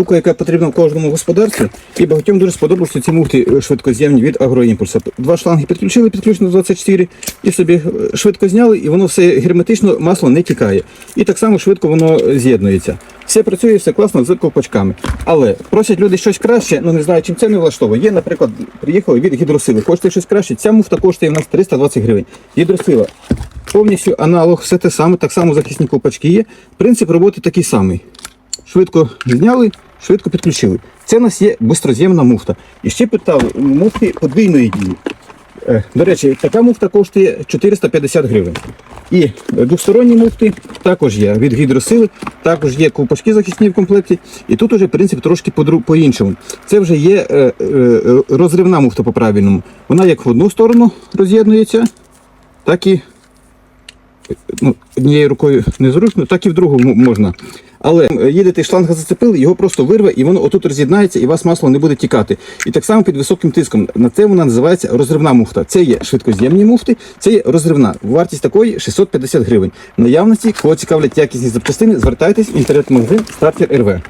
штука, яка потрібна в кожному господарстві. І багатьом дуже сподобалися ці муфти е, швидкоз'ємні від агроімпульса. Два шланги підключили, підключено 24, і собі е, швидко зняли, і воно все герметично, масло не тікає. І так само швидко воно з'єднується. Все працює, все класно з ковпачками. Але просять люди щось краще, ну не знаю, чим це не влаштовує. Є, наприклад, приїхали від гідросили. Хочете щось краще? Ця муфта коштує у нас 320 гривень. Гідросила. Повністю аналог, все те саме, так само захисні ковпачки є. Принцип роботи такий самий. Швидко зняли, швидко підключили. Це у нас є бистроз'ємна муфта. І ще питали, муфти подвійної дії. Е, До речі, така муфта коштує 450 гривень. І двосторонні муфти також є від гідросили, також є ковпачки захисні в комплекті. І тут уже принцип трошки по-іншому. Це вже є е, е, розривна муфта по-правильному. Вона як в одну сторону роз'єднується, так і ну, однією рукою незручно, так і в другу можна. Але їдете, шланга зацепили, його просто вирве, і воно отут роз'єднається, і у вас масло не буде тікати. І так само під високим тиском. На це вона називається розривна муфта. Це є швидкоз'ємні муфти, це є розривна. Вартість такої 650 гривень. Наявності, кого цікавлять якісні запчастини, звертайтесь в інтернет-магазин Starter РВ.